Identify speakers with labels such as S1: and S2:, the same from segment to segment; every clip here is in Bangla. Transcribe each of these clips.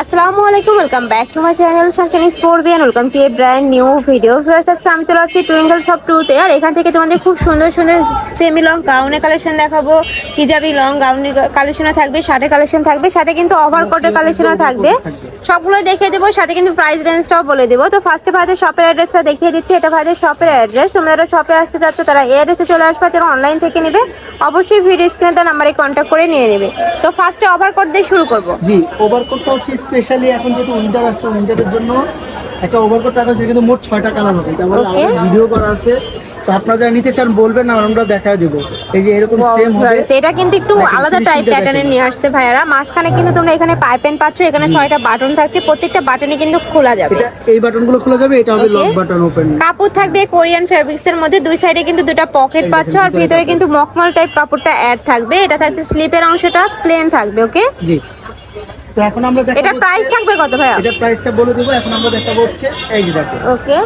S1: আসসালামু আলাইকুম welcome back to my channel sunshine Sportbian welcome to a brand new video আজকে আমি চলে আসছি টুইঙ্গল শপ টুতে আর এখান থেকে তোমাদের খুব সুন্দর সুন্দর সেমি লং গাউনের কালেকশন দেখাবো। হিজাবি লং গাউনের কালেকশনও থাকবে শার্টের কালেকশন থাকবে, সাথে কিন্তু ওভার কোটের কালেকশনও থাকবে। সবগুলো দেখিয়ে দেবো, সাথে কিন্তু প্রাইস রেঞ্জটাও বলে দেবো। তো ফার্স্টে ভাইদের শপের অ্যাড্রেসটা দেখিয়ে দিচ্ছি, এটা ভাইদের শপের অ্যাড্রেস তোমরা যারা শপে আসতে চাচ্ছ তারা এই অ্যাড্রেসে চলে আসবে, যারা অনলাইন থেকে নেবে, অবশ্যই ভিডিও স্ক্রিনে তার নাম্বারে কন্ট্যাক্ট করে নিয়ে নেবে। তো ফার্স্টে ওভার কোট দিয়ে শুরু করব।
S2: জি ওভারকোটটা হচ্ছে স্পেশালি এখন যেহেতু উইন্টার আসছে উইন্টারের জন্য একটা ওভারকোট টাকা আছে কিন্তু মোট ছয়টা কালার হবে। এটা আমাদের
S1: Okay.
S2: ভিডিও করা আছে। তো আপনারা যারা নিতে চান বলবেন না আমরা দেখায় দেবো। এই যে এরকম সেম হবে।
S1: এটা কিন্তু একটু
S2: দেখেন,
S1: আলাদা টাইপ
S2: দেখেন।
S1: নিয়ে আসছে ভাইয়ারা। মাঝখানে কিন্তু তোমরা এখানে পাইপেন পাচ্ছ এখানে ছয়টা বাটন থাকছে। প্রত্যেকটা বাটনই কিন্তু খোলা যাবে।
S2: এটা এই বাটনগুলো খোলা যাবে এটা হবে
S1: Okay.
S2: লক বাটন ওপেন
S1: কাপড় থাকবে কোরিয়ান ফেব্রিক্স এর মধ্যে। দুই সাইডে কিন্তু দুটো পকেট
S2: এই দেখেন,
S1: পাচ্ছ আর
S2: ভিতরে
S1: ভিতরে
S2: pocket।
S1: কিন্তু মকমল টাইপ কাপড়টা অ্যাড থাকবে। এটা থাকছে স্লিপের অংশটা প্লেন থাকবে ওকে
S2: জি। তো এখন আমরা দেখাবো
S1: এটা প্রাইস থাকবে কত ভাইয়া?
S2: এটা প্রাইসটা বলে দেবো এখন আমরা দেখাবো হচ্ছে এই যে দেখো।
S1: ওকে।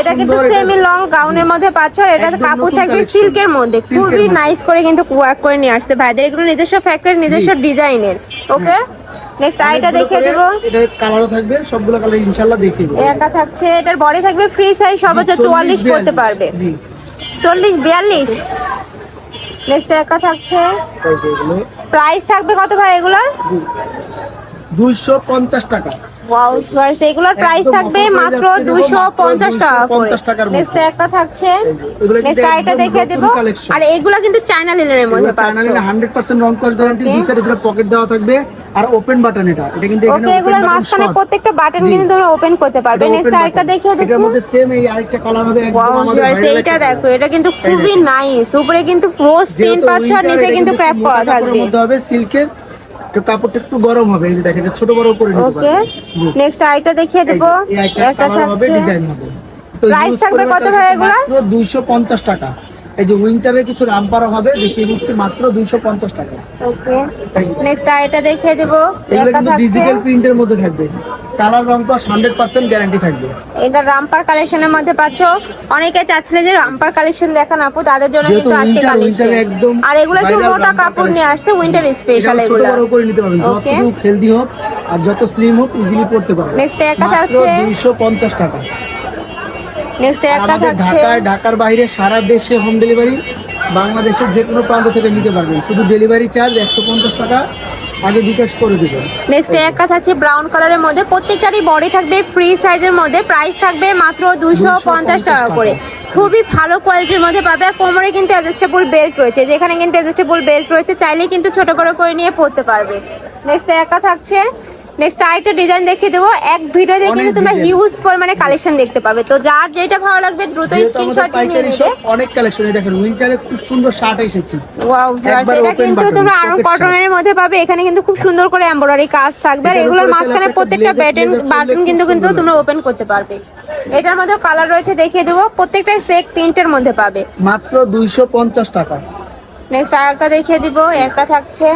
S1: এটা কিন্তু
S2: এটা-
S1: সেমি লং গাউনের মধ্যে পাচ্ছ আর এটা কাপড় থাকবে সিল্কের মধ্যে। খুবই নাইস করে কিন্তু ওয়ার্ক করে নিয়ে আসছে। ভাইদের এগুলো নিজস্ব ফ্যাক্টরি নিজস্ব ডিজাইনের ওকে? নেক্সট আইটা দেখিয়ে দেবো।
S2: এটার কালারও থাকবে সবগুলো কালার ইনশাআল্লাহ দেখিয়ে দেবো।
S1: একা থাকছে। এটার বডি থাকবে ফ্রি সাইজ সর্বোচ্চ
S2: জি,
S1: চুয়াল্লিশ
S2: 42
S1: করতে পারবে।
S2: জি।
S1: চল্লিশ বিয়াল্লিশ? নেক্সট একা থাকছে।
S2: প্রাইস
S1: থাকবে কত ভাই এগুলার?
S2: জি। দুইশো পঞ্চাশ টাকা।
S1: এগুলোর প্রাইস থাকবে মাত্র
S2: যাচ্ছে দেবো
S1: দুশো
S2: মাত্র
S1: পঞ্চাশ টাকা করে।
S2: 250 টাকার মধ্যে।
S1: নেক্সট একটা থাকছে। নেক্সট আইটা দেবো। আর এগুলা কিন্তু চায়না লিলের মধ্যে পাচ্ছ।
S2: হান্ড্রেড পার্সেন্ট রং কস গ্যারান্টি দুই সাইডে দুটো পকেট দেওয়া থাকবে। আর ওপেন বাটন এটা। এটা কিন্তু এখানে
S1: ওকে এগুলোর মাঝখানে প্রত্যেকটা বাটন কিন্তু তোমরা ওপেন করতে পারবে। Next
S2: button।
S1: দেখিয়ে
S2: এটার মধ্যে সেম এই আরেকটা কালার হবে একদম আমাদের
S1: এইটা দেখো এটা কিন্তু খুবই। নাইস উপরে কিন্তু ফ্রোজ
S2: যেহেতু
S1: পাচ্ছ আর নিচে কিন্তু ক্র্যাপ করা থাকবে।
S2: মধ্যে হবে সিল্কের তো কাপড়টা একটু গরম হবে এই যে দেখেন ছোট বড় করে নিতে
S1: ওকে নেক্সট আইটা দেখিয়ে দেব।
S2: একটা
S1: থাকছে।
S2: ডিজাইন হবে। প্রাইস
S1: থাকবে কত ভাই এগুলা?
S2: 250 টাকা। এই যে উইন্টারের কিছু রামপার হবে দেখিয়ে দিচ্ছি মাত্র 250 টাকা।
S1: ওকে। নেক্সট আইটা দেখিয়ে দেবো।
S2: এগুলো কিন্তু ডিজিটাল প্রিন্টের মধ্যে থাকবে। কালার রং তো হান্ড্রেড পার্সেন্ট গ্যারান্টি থাকবে।
S1: এটা রামপার কালেকশনের মধ্যে পাচ্ছ। অনেকে চাচ্ছিলেন যে রামপার কালেকশন দেখান আপু তাদের জন্য কিন্তু আজকে কালেকশন
S2: একদম
S1: আর এগুলো একটু মোটা কাপড় নিয়ে আসছে উইন্টার স্পেশাল
S2: এটাও ছোট বড় করে নিতে পারবেন যতটুকু হেলদি হোক আর যত স্লিম হোক ইজিলি পড়তে পারবেন
S1: এ একটা থাকছে।
S2: 250 টাকা।
S1: নেক্সট একটা থাকছে।
S2: ঢাকায় ঢাকার বাইরে সারা দেশে হোম ডেলিভারি বাংলাদেশের যে কোনো প্রান্ত থেকে নিতে পারবেন। শুধু ডেলিভারি চার্জ একশো পঞ্চাশ টাকা আগে বিকাশ করে দেবেন।
S1: নেক্সট একটা থাকছে ব্রাউন কালারের মধ্যে। প্রত্যেকটারই বডি থাকবে ফ্রি সাইজের মধ্যে। প্রাইস থাকবে মাত্র দুশো পঞ্চাশ টাকা করে। খুবই ভালো কোয়ালিটির মধ্যে পাবে। আর কোমরে কিন্তু অ্যাডজাস্টেবল বেল্ট রয়েছে। যেখানে কিন্তু অ্যাডজাস্টেবল বেল্ট রয়েছে চাইলেই কিন্তু ছোট বড় করে নিয়ে পড়তে পারবে। নেক্সট একটা থাকছে নেক্সট আরেকটা ডিজাইন দেখিয়ে দেবো। এক ভিডিওতে কিন্তু তোমরা হিউজ পরিমাণে কালেকশন দেখতে পাবে। তো যার যেটা ভালো লাগবে দ্রুত স্ক্রিনশট নিয়ে
S2: শপ অনেক কালেকশন দেখেন উইন্টারে খুব সুন্দর শার্ট এসেছে।
S1: ওয়াও ভিউয়ার্স এটা কিন্তু তোমরা আরং কটনের মধ্যে পাবে। এখানে কিন্তু খুব সুন্দর করে এমব্রয়ডারি কাজ থাকবে। আর এগুলোর মাঝখানে প্রত্যেকটা
S2: একটা
S1: বাটন বাটন কিন্তু কিন্তু তোমরা ওপেন করতে পারবে। এটার মধ্যে কালার রয়েছে দেখিয়ে দেবো। প্রত্যেকটা সেক প্রিন্টের মধ্যে পাবে।
S2: মাত্র দুইশো পঞ্চাশ টাকা।
S1: নেক্সট আরেকটা দেখিয়ে দিব। একটা থাকছে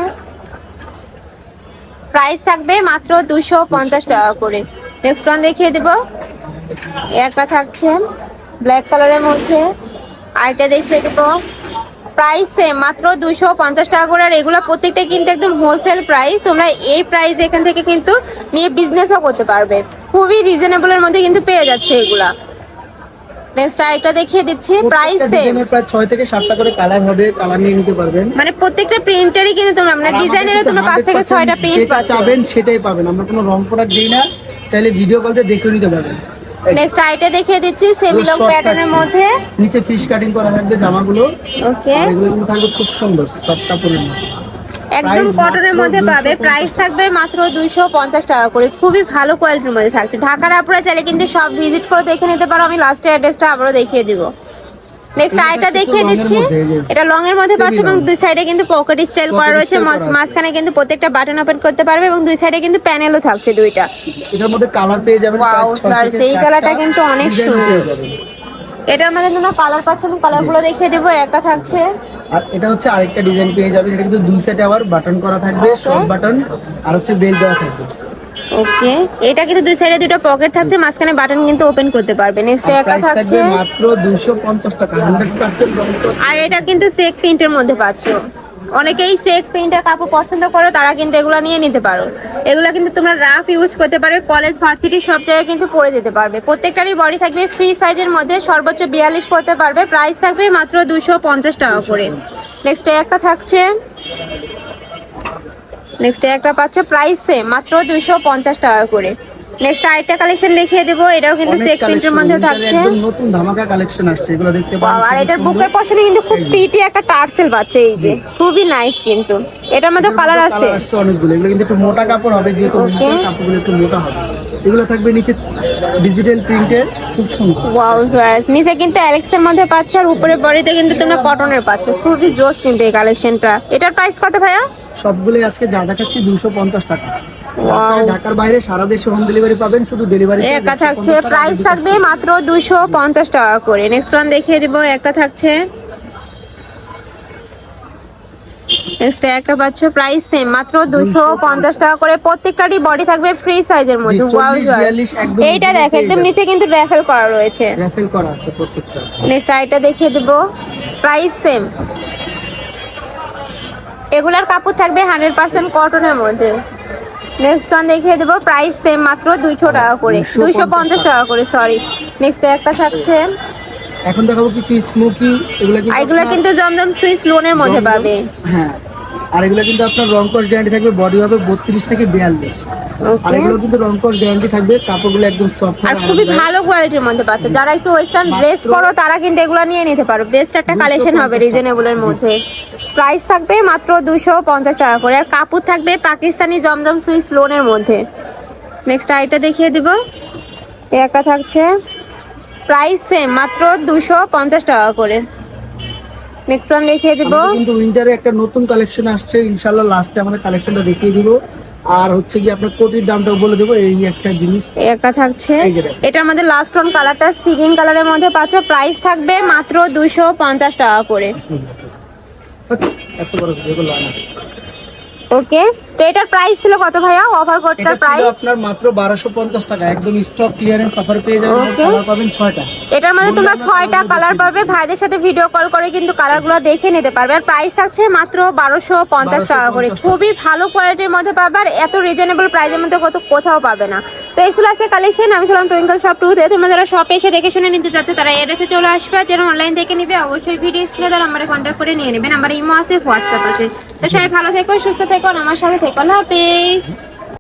S1: প্রাইস থাকবে মাত্র দুশো পঞ্চাশ টাকা করে। নেক্সট ওয়ান দেখিয়ে দেব। একটা থাকছে ব্ল্যাক কালারের মধ্যে। আরেকটা দেখিয়ে দেবো। প্রাইস সেম মাত্র দুশো পঞ্চাশ টাকা করে। আর এগুলো প্রত্যেকটা কিন্তু একদম হোলসেল প্রাইস তোমরা এই প্রাইস এখান থেকে কিন্তু নিয়ে বিজনেসও করতে পারবে। খুবই রিজনেবলের মধ্যে কিন্তু পেয়ে যাচ্ছে এগুলা। নেক্সট আরেকটা দেখিয়ে দিচ্ছি প্রাইস সেম
S2: প্রায় ছয় থেকে সাতটা করে কালার হবে কালার নিয়ে নিতে পারবেন।
S1: মানে প্রত্যেকটা প্রিন্টারই কিন্তু তোমরা মানে ডিজাইনেরও তোমরা পাঁচ থেকে
S2: 100%
S1: ছয়টা প্রিন্ট
S2: যেটা
S1: পাচ্ছ।
S2: চাবেন সেটাই পাবেন। আমরা কোনো রং প্রোডাক্ট দিই না চাইলে ভিডিও কলতে দেখে নিতে পারবেন।
S1: নেক্সট আইটা দেখিয়ে দিচ্ছি সেমি লং প্যাটার্নের মধ্যে।
S2: নিচে ফিশ কাটিং করা থাকবে জামাগুলো।
S1: ওকে
S2: এগুলো কিন্তু থাকবে খুব সুন্দর সফট কাপড়ের মধ্যে
S1: একদম কটনের মধ্যে পাবে।
S2: 250
S1: প্রাইস থাকবে মাত্র দুইশো পঞ্চাশ টাকা করে। খুবই ভালো কোয়ালিটির মধ্যে থাকছে। ঢাকার আপনারা চাইলে কিন্তু সব ভিজিট করে দেখে নিতে পারো। আমি লাস্টে অ্যাড্রেসটা আবারও দেখিয়ে দিব। নেক্সট আইটা দেখিয়ে দিচ্ছি। এটা লং এর মধ্যে পাচ্ছ এবং দুই সাইডে কিন্তু পকেট স্টাইল করা রয়েছে। মাঝ- মাঝখানে কিন্তু প্রত্যেকটা বাটন ওপেন করতে পারবে এবং দুই সাইডে কিন্তু প্যানেলও থাকছে দুইটা।
S2: এটার মধ্যে কালার পেয়ে যাবেন
S1: সেই কালারটা কিন্তু অনেক সুন্দর। এটার মধ্যে তোমরা কালার পাচ্ছ কালারগুলো দেখিয়ে দেবো। একটা থাকছে
S2: আর এটা হচ্ছে আরেকটা ডিজাইন পেয়ে যাবেন। এটা কিন্তু দুই সাইডে আবার বাটন করা থাকবে শর্ট বাটন আর হচ্ছে বেল দেওয়া থাকবে।
S1: ওকে এটা কিন্তু দুই সাইডে দুটো পকেট থাকছে মাঝখানে বাটন কিন্তু ওপেন করতে পারবে নেক্সট একটা থাকছে
S2: মাত্র দুইশো পঞ্চাশ টাকা হান্ড্রেড পার্সেন্ট
S1: আর এটা কিন্তু চেক প্রিন্টের মধ্যে পাচ্ছ। অনেকেই সেক প্রিন্টের কাপড় পছন্দ করো, তারা কিন্তু এগুলো নিয়ে নিতে পারো। এগুলো কিন্তু তোমরা রাফ ইউজ করতে পারবে কলেজ ভার্সিটি সব জায়গায় কিন্তু পরে যেতে পারবে। প্রত্যেকটারই বডি থাকবে ফ্রি সাইজের মধ্যে, সর্বোচ্চ বিয়াল্লিশ পড়তে পারবে প্রাইস থাকবে মাত্র দুশো পঞ্চাশ টাকা করে। নেক্সট একটা থাকছে নেক্সট একটা পাচ্ছ প্রাইস সেম মাত্র দুশো পঞ্চাশ টাকা করে। নেক্সট আরেকটা কালেকশন দেখিয়ে দেবো এটাও কিন্তু সেক প্রিন্টের মধ্যে থাকছে।
S2: একদম নতুন ধামাকা কালেকশন আসছে এগুলো দেখতে পাবেন
S1: আর এটার। বুকের পশনে কিন্তু খুব প্রিটি একটা টার্সেল পাচ্ছে এই যে। খুবই নাইস কিন্তু। এটার মধ্যে কালার আছে।
S2: আসছে অনেকগুলো এগুলো কিন্তু একটু মোটা কাপড় হবে যেহেতু কাপড়গুলো একটু মোটা হবে। এগুলো থাকবে নিচে ডিজিটাল প্রিন্টের খুব সুন্দর।
S1: ওয়াও ভিউয়ার্স নিচে কিন্তু অ্যালেক্সের মধ্যে পাচ্ছ আর উপরে বডিতে কিন্তু তোমরা কটনের পাচ্ছ। খুবই জোস কিন্তু এই কালেকশনটা এটার প্রাইস কত ভাইয়া?
S2: সবগুলোই আজকে যা দেখাচ্ছি দুশো পঞ্চাশ টাকা। ঢাকার বাইরে সারা দেশে হোম ডেলিভারি পাবেন শুধু ডেলিভারি
S1: একটা থাকছে প্রাইস থাকবে মাত্র দুশো পঞ্চাশ টাকা করে। নেক্সট ওয়ান দেখিয়ে দিব একটা থাকছে। নেক্সট একটা পাচ্ছ প্রাইস সেম মাত্র দুশো পঞ্চাশ টাকা করে। প্রত্যেকটারই বডি থাকবে ফ্রি সাইজের মধ্যে।
S2: জি,
S1: ওয়াও
S2: 40, 42 একদম
S1: এইটা দেখ একদম নিচে কিন্তু র্যাফেল করা রয়েছে।
S2: র্যাফেল করা আছে প্রত্যেকটা।
S1: নেক্সট আইটা দেখিয়ে দেবো প্রাইস সেম এগুলার কাপড় থাকবে হান্ড্রেড পার্সেন্ট কটনের মধ্যে। নেক্সট ওয়ান দেখিয়ে দেবো। প্রাইস সেম মাত্র দুইশো টাকা করে। দুইশো পঞ্চাশ টাকা। করে সরি নেক্সট একটা থাকছে।
S2: এখন দেখাবো কিছু স্মোকি এগুলো
S1: এগুলো কিন্তু জমজম সুইস লোনের মধ্যে পাবে।
S2: হ্যাঁ। আর এগুলো কিন্তু আপনার রং কস গ্যারান্টি থাকবে বডি হবে বত্রিশ থেকে বিয়াল্লিশ। আর এগুলো কিন্তু রং কস গ্যারান্টি থাকবে কাপড়গুলো একদম সফট
S1: আর খুবই ভালো কোয়ালিটির মধ্যে পাচ্ছে। যারা একটু ওয়েস্টার্ন ড্রেস পরো তারা কিন্তু এগুলো নিয়ে নিতে পারো। বেস্ট একটা কালেকশন হবে। রিজনেবলের মধ্যে। প্রাইস থাকবে মাত্র দুশো পঞ্চাশ টাকা করে। আর কাপড় থাকবে পাকিস্তানি জমজম সুইস লোনের মধ্যে। নেক্সট আইটা দেখিয়ে দিব। একটা থাকছে। প্রাইস সেম মাত্র দুশো পঞ্চাশ টাকা করে। নেক্সট ওয়ান দেখিয়ে দিব।
S2: আমাদের কিন্তু উইন্টারে একটা নতুন কালেকশন আসছে। ইনশাল্লাহ লাস্টে আমাদের কালেকশনটা দেখিয়ে দিব। আর হচ্ছে কি আপনার কোটির দামটাও বলে দেবো এই একটা জিনিস।
S1: একটা থাকছে। এটার মধ্যে লাস্ট ওয়ান কালারটা সিগিং কালারের মধ্যে পাচ্ছ। প্রাইস থাকবে মাত্র দুশো পঞ্চাশ টাকা করে।
S2: এত বড় ভিডিও করল না
S1: ওকে তো এটার প্রাইস ছিল কত ভাইয়া? অফার কোডটার প্রাইস
S2: আপনার মাত্র বারোশো পঞ্চাশ টাকা। একদম স্টক ক্লিয়ারেন্স অফার পেয়ে যাবেন। কালার পাবেন ছয়টা।
S1: এটার মধ্যে তোমরা
S2: বললাম না,
S1: ছয়টা কালার পাবে। ভাইদের সাথে ভিডিও কল করে কিন্তু কালারগুলো দেখে নিতে পারবে। আর প্রাইস থাকছে মাত্র বারোশো পঞ্চাশ টাকা করে। খুবই ভালো কোয়ালিটির মধ্যে পাবে। আর এত রিজনেবল প্রাইসের মধ্যে কত কোথাও পাবে না। তো এই আজকে কালেকশন আমি ছিলাম টুইঙ্কল শপ টুতে তোমরা যারা শপে এসে দেখে শুনে নিতে চাচ্ছ, তারা এড্রেসে চলে আসবে। যারা অনলাইন থেকে নিবে, অবশ্যই ভিডিও স্ক্রিনে তার নাম্বারে কন্ট্যাক্ট করে নিয়ে নেবেন আমার ইমো আছে হোয়াটসঅ্যাপ আছে। তো সবাই ভালো থেকো, সুস্থ থেকো আমার সাথে থেকো। হাফেজ।